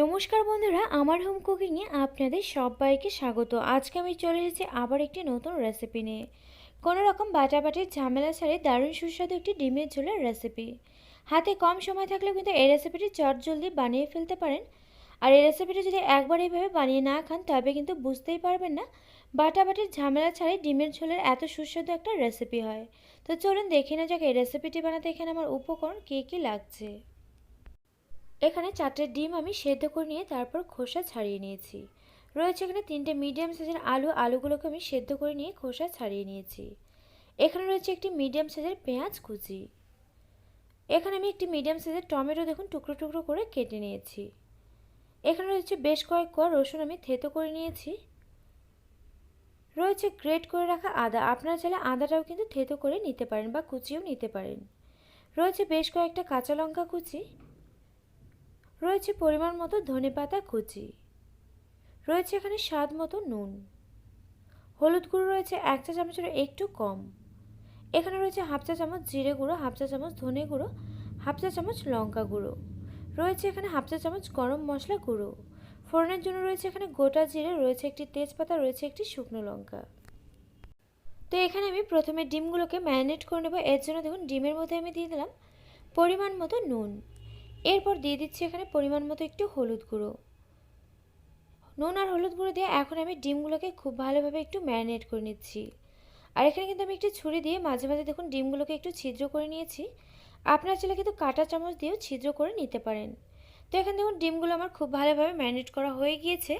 নমস্কার বন্ধুরা, আমার হোম কুকিংয়ে আপনাদের সবাইকে স্বাগত। আজকে আমি চলে এসেছি আবার একটি নতুন রেসিপি নিয়ে। কোনো রকম বাটাবাটির ঝামেলা ছাড়াই দারুণ সুস্বাদু একটি ডিমের ঝোলের রেসিপি হাতে কম সময় থাকলেও কিন্তু এই রেসিপিটি চট জলদি বানিয়ে ফেলতে পারেন। আর এই রেসিপিটি যদি একবার এইভাবে বানিয়ে না খান, তবে কিন্তু বুঝতেই পারবেন না বাটাবাটির ঝামেলা ছাড়াই ডিমের ঝোলের এত সুস্বাদু একটা রেসিপি হয়। তো চলুন দেখে না যাক, এই রেসিপিটি বানাতে এখানে আমার উপকরণ কী কী লাগছে। এখানে চারটে ডিম আমি সেদ্ধ করে নিয়ে তারপর খোসা ছাড়িয়ে নিয়েছি। রয়েছে এখানে তিনটে মিডিয়াম সাইজের আলু, আলুগুলোকে আমি সেদ্ধ করে নিয়ে খোসা ছাড়িয়ে নিয়েছি। এখানে রয়েছে একটি মিডিয়াম সাইজের পেঁয়াজ কুচি। এখানে আমি একটি মিডিয়াম সাইজের টমেটো দেখুন টুকরো টুকরো করে কেটে নিয়েছি। এখানে রয়েছে বেশ কয়েক কোয়া রসুন আমি থেতো করে নিয়েছি। রয়েছে গ্রেট করে রাখা আদা। আপনারা চাইলে আদাটাও কিন্তু থেতো করে নিতে পারেন বা কুচিও নিতে পারেন। রয়েছে বেশ কয়েকটা কাঁচা লঙ্কা কুচি। রয়েছে পরিমাণ মতো ধনে পাতা, কুচি। রয়েছে এখানে স্বাদ মতো নুন। হলুদ গুঁড়ো রয়েছে এক চা চামচের একটু কম। এখানে রয়েছে হাফ চা চামচ জিরে গুঁড়ো, হাফ চা চামচ ধনে গুঁড়ো, হাফ চা চামচ লঙ্কা গুঁড়ো। রয়েছে এখানে হাফ চা চামচ গরম মশলা গুঁড়ো। ফোড়নের জন্য রয়েছে এখানে গোটা জিরে, রয়েছে একটি তেজপাতা, রয়েছে একটি শুকনো লঙ্কা। তো এখানে আমি প্রথমে ডিমগুলোকে ম্যারিনেট করে নেব। এর জন্য দেখুন, ডিমের মধ্যে আমি দিয়ে দিলাম পরিমাণ মতো নুন। এরপর দিয়ে দিচ্ছি এখানে পরিমাণ মতো একটু হলুদ গুঁড়ো। নুন আর হলুদ গুঁড়ো দিয়ে এখন আমি ডিমগুলোকে খুব ভালোভাবে একটু ম্যারিনেট করে নিচ্ছি। আর এখানে কিন্তু আমি একটু ছুরি দিয়ে মাঝে মাঝে দেখুন ডিমগুলোকে একটু ছিদ্র করে নিয়েছি। আপনার চাইলে কিন্তু কাঁটা চামচ দিয়েও ছিদ্র করে নিতে পারেন। তো এখানে দেখুন ডিমগুলো আমার খুব ভালোভাবে ম্যারিনেট করা হয়ে গিয়েছে।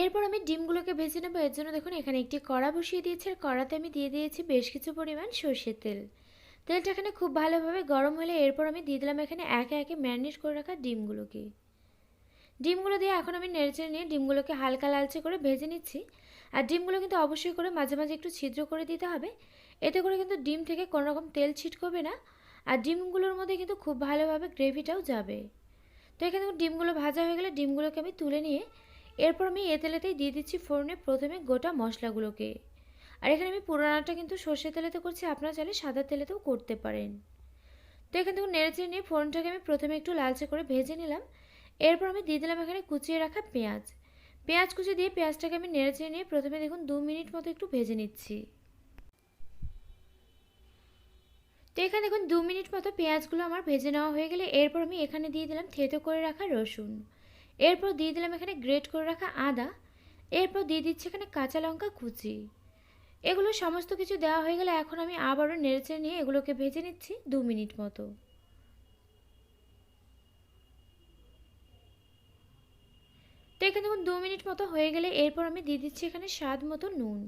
এরপর আমি ডিমগুলোকে ভেজে নেব। এর জন্য দেখুন এখানে একটি কড়া বসিয়ে দিয়েছি। আর কড়াতে আমি দিয়ে দিয়েছি বেশ কিছু পরিমাণ সর্ষের তেল। তেলটা এখানে খুব ভালোভাবে গরম হলে এরপর আমি দিয়ে দিলাম এখানে একে একে ম্যারিনেট করে রাখা ডিমগুলোকে। ডিমগুলো দিয়ে এখন আমি নেড়েচেড়ে নিয়ে ডিমগুলোকে হালকা লালচে করে ভেজে নিচ্ছি। আর ডিমগুলো কিন্তু অবশ্যই করে মাঝে মাঝে একটু ছিদ্র করে দিতে হবে। এতে করে কিন্তু ডিম থেকে কোনো রকম তেল ছিটকবে না। আর ডিমগুলোর মধ্যে কিন্তু খুব ভালোভাবে গ্রেভিটাও যাবে। তো এখানে ডিমগুলো ভাজা হয়ে গেলে ডিমগুলোকে আমি তুলে নিয়ে এরপর আমি এ তেলেতেই দিয়ে দিচ্ছি ফোড়নে প্রথমে গোটা মশলাগুলোকে। আর এখানে আমি পুরানাটা কিন্তু সর্ষে তেলেতে করছি, আপনারা চাইলে সাদা তেলেতেও করতে পারেন। তো এখান থেকে নেড়েচেড়ে নিয়ে ফোড়নটাকে আমি প্রথমে একটু লালচে করে ভেজে নিলাম। এরপর আমি দিয়ে দিলাম এখানে কুচিয়ে রাখা পেঁয়াজ। পেঁয়াজ কুচি দিয়ে পেঁয়াজটাকে আমি নেড়েচেড়ে নিয়ে প্রথমে দেখুন দু মিনিট মতো একটু ভেজে নিচ্ছি। তো এখানে দেখুন দু মিনিট মতো পেঁয়াজগুলো আমার ভেজে নেওয়া হয়ে গেলে এরপর আমি এখানে দিয়ে দিলাম থেতো করে রাখা রসুন। এরপর দিয়ে দিলাম এখানে গ্রেট করে রাখা আদা। এরপর দিয়ে দিচ্ছি এখানে কাঁচা লঙ্কা কুচি। এগুলো সমস্ত কিছু দেওয়া হয়ে গেলে এখন আমি আবারও নেড়েচেড়ে নিয়ে এগুলোকে ভেজে নিচ্ছি দু মিনিট মতো। তো এখানে দেখুন, দু মিনিট মতো হয়ে গেলে এরপর আমি দিয়ে দিচ্ছি এখানে স্বাদ মতো নুন।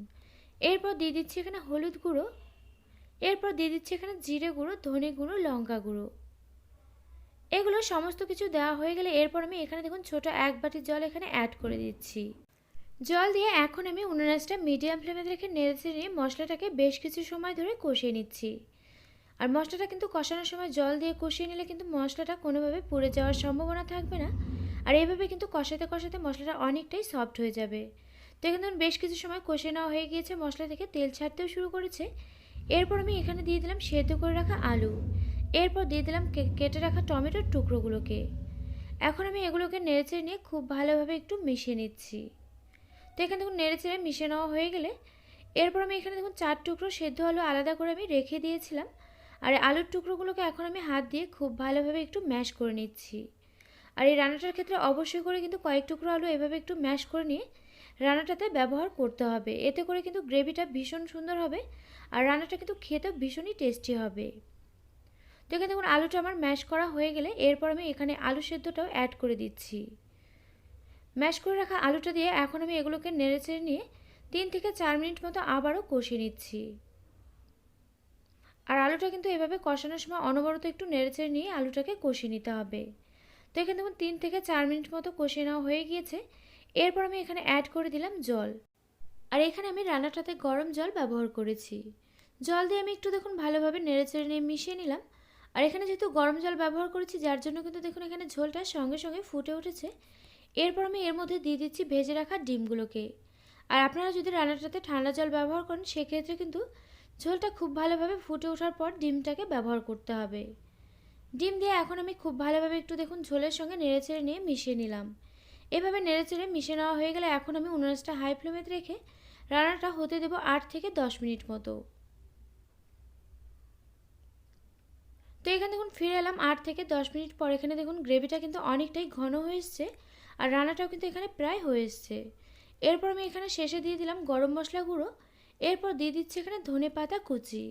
এরপর দিয়ে দিচ্ছি এখানে হলুদ গুঁড়ো। এরপর দিয়ে দিচ্ছি এখানে জিরে গুঁড়ো, ধনে গুঁড়ো, লঙ্কা গুঁড়ো। এগুলো সমস্ত কিছু দেওয়া হয়ে গেলে এরপর আমি এখানে দেখুন ছোট এক বাটি জল এখানে অ্যাড করে দিচ্ছি। জল দিয়ে এখন আমি উনুনাসটা মিডিয়াম ফ্লেমে রেখে নেড়ে নিয়ে মশলাটাকে বেশ কিছু সময় ধরে কষিয়ে নিচ্ছি। আর মশলাটা কিন্তু কষানোর সময় জল দিয়ে কষিয়ে নিলে কিন্তু মশলাটা কোনোভাবে পুড়ে যাওয়ার সম্ভাবনা থাকবে না। আর এইভাবে কিন্তু কষাতে কষাতে মশলাটা অনেকটাই সফট হয়ে যাবে। তো এখানে ধরুন বেশ কিছু সময় কষে নেওয়া হয়ে গিয়েছে, মশলা থেকে তেল ছাড়তেও শুরু করেছে। এরপর আমি এখানে দিয়ে দিলাম সেদ্ধ করে রাখা আলু। এরপর দিয়ে দিলাম কেটে রাখা টমেটোর টুকরোগুলোকে। এখন আমি এগুলোকে নেড়েচেড়ে নিয়ে খুব ভালোভাবে একটু মিশিয়ে নিচ্ছি। তো এখানে দেখুন নেড়ে চেড়ে মিশে নেওয়া হয়ে গেলে এরপর আমি এখানে দেখুন চার টুকরো সেদ্ধ আলু আলাদা করে আমি রেখে দিয়েছিলাম। আর আলুর টুকরোগুলোকে এখন আমি হাত দিয়ে খুব ভালোভাবে একটু ম্যাশ করে নিচ্ছি। আর এই রান্নাটার ক্ষেত্রে অবশ্যই করে কিন্তু কয়েক টুকরো আলু এভাবে একটু ম্যাশ করে নিয়ে রান্নাটাতে ব্যবহার করতে হবে। এতে করে কিন্তু গ্রেভিটা ভীষণ সুন্দর হবে আর রান্নাটা কিন্তু খেতে ভীষণই টেস্টি হবে। তো এখানে দেখুন আলুটা আমার ম্যাশ করা হয়ে গেলে এরপর আমি এখানে আলু সেদ্ধটাও অ্যাড করে দিচ্ছি। ম্যাশ করে রাখা আলুটা দিয়ে এখন আমি এগুলোকে নেড়েচেড়ে নিয়ে তিন থেকে চার মিনিট মতো আবারও কষিয়ে নিচ্ছি। আর আলুটা কিন্তু এভাবে কষানোর সময় অনবরত একটু নেড়েচেড়ে নিয়ে আলুটাকে কষিয়ে নিতে হবে। তো এখানে দেখুন, তিন থেকে চার মিনিট মতো কষিয়ে নেওয়া হয়ে গিয়েছে। এরপর আমি এখানে অ্যাড করে দিলাম জল। আর এখানে আমি রান্নাটাতে গরম জল ব্যবহার করেছি। জল দিয়ে আমি একটু দেখুন ভালোভাবে নেড়েচেড়ে নিয়ে মিশিয়ে নিলাম। আর এখানে যেহেতু গরম জল ব্যবহার করেছি, যার জন্য কিন্তু দেখুন এখানে ঝোলটা সঙ্গে সঙ্গে ফুটে উঠেছে। এরপর আমি এর মধ্যে দিয়ে দিচ্ছি ভেজে রাখা ডিমগুলোকে। আর আপনারা যদি রান্নাটাতে ঠান্ডা জল ব্যবহার করেন, সেক্ষেত্রে কিন্তু ঝোলটা খুব ভালোভাবে ফুটে ওঠার পর ডিমটাকে ব্যবহার করতে হবে। ডিম দিয়ে এখন আমি খুব ভালোভাবে একটু দেখুন ঝোলের সঙ্গে নেড়েচেড়ে নিয়ে মিশিয়ে নিলাম। এভাবে নেড়েচেড়ে মিশে নেওয়া হয়ে গেলে এখন আমি উনানসটা হাই ফ্লেমে রেখে রান্নাটা হতে দেবো আট থেকে দশ মিনিট মতো। তো এখানে দেখুন ফিরে এলাম আট থেকে দশ মিনিট পর। এখানে দেখুন গ্রেভিটা কিন্তু অনেকটাই ঘন হয়ে এসছে। আর রান্নাটাও কিন্তু এখানে প্রায় হয়ে এসছে। এরপর আমি এখানে শেষে দিয়ে দিলাম গরম মশলা গুঁড়ো। এরপর দিয়ে দিচ্ছি এখানে ধনে পাতা কুচি।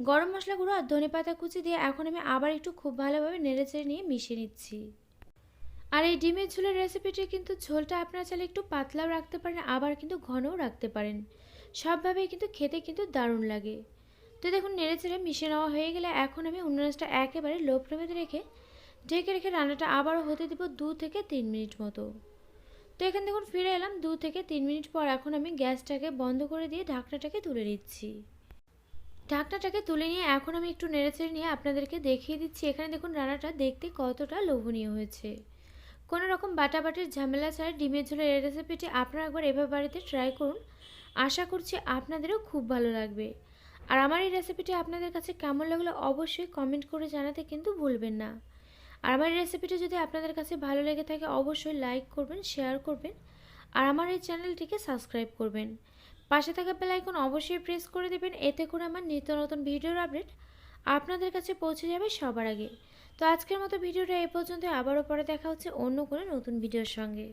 গরম মশলা গুঁড়ো আর ধনে পাতা কুচি দিয়ে এখন আমি আবার একটু খুব ভালোভাবে নেড়েচেড়ে নিয়ে মিশিয়ে নিচ্ছি। আর এই ডিমের ঝোলের রেসিপিটি কিন্তু ঝোলটা আপনারা চাইলে একটু পাতলাও রাখতে পারেন, আবার কিন্তু ঘনও রাখতে পারেন। সবভাবেই কিন্তু খেতে কিন্তু দারুণ লাগে। তো দেখুন, নেড়ে চেড়ে মিশিয়ে নেওয়া হয়ে গেলে এখন আমি উন্নয়নটা একেবারে লো ফ্লেমে রেখে ঢেকে রেখে রান্নাটা আবারও হতে দেবো দু থেকে তিন মিনিট মতো। তো এখানে দেখুন ফিরে এলাম দু থেকে তিন মিনিট পর এখন আমি গ্যাসটাকে বন্ধ করে দিয়ে ঢাকনাটাকে তুলে নিচ্ছি। ঢাকনাটাকে তুলে নিয়ে এখন আমি একটু নেড়েচেড়ে নিয়ে আপনাদেরকে দেখিয়ে দিচ্ছি, এখানে দেখুন রান্নাটা দেখতে কতটা লোভনীয় হয়েছে। কোনো রকম বাটাবাটির ঝামেলা ছাড়া ডিমের ঝোলের এই রেসিপিটি আপনারা একবার এভাবে বাড়িতে ট্রাই করুন। আশা করছি আপনাদেরও খুব ভালো লাগবে। আর আমার এই রেসিপিটি আপনাদের কাছে কেমন লাগল অবশ্যই কমেন্ট করে জানাতে কিন্তু ভুলবেন না। আর আমার রেসিপিটা যদি আপনাদের কাছে ভালো লেগে থাকে, অবশ্যই লাইক করবেন শেয়ার করবেন, আর আমার এই চ্যানেলটিকে সাবস্ক্রাইব করবেন। পাশে থাকা বেল আইকন অবশ্যই প্রেস করে দেবেন, এতে করে আমার নিত্য নতুন ভিডিওর আপডেট আপনাদের কাছে পৌঁছে যাবে সবার আগে। তো আজকের মতো ভিডিওটা এ পর্যন্ত আবারও পরে দেখা হচ্ছে অন্য কোনো নতুন ভিডিওর সঙ্গে।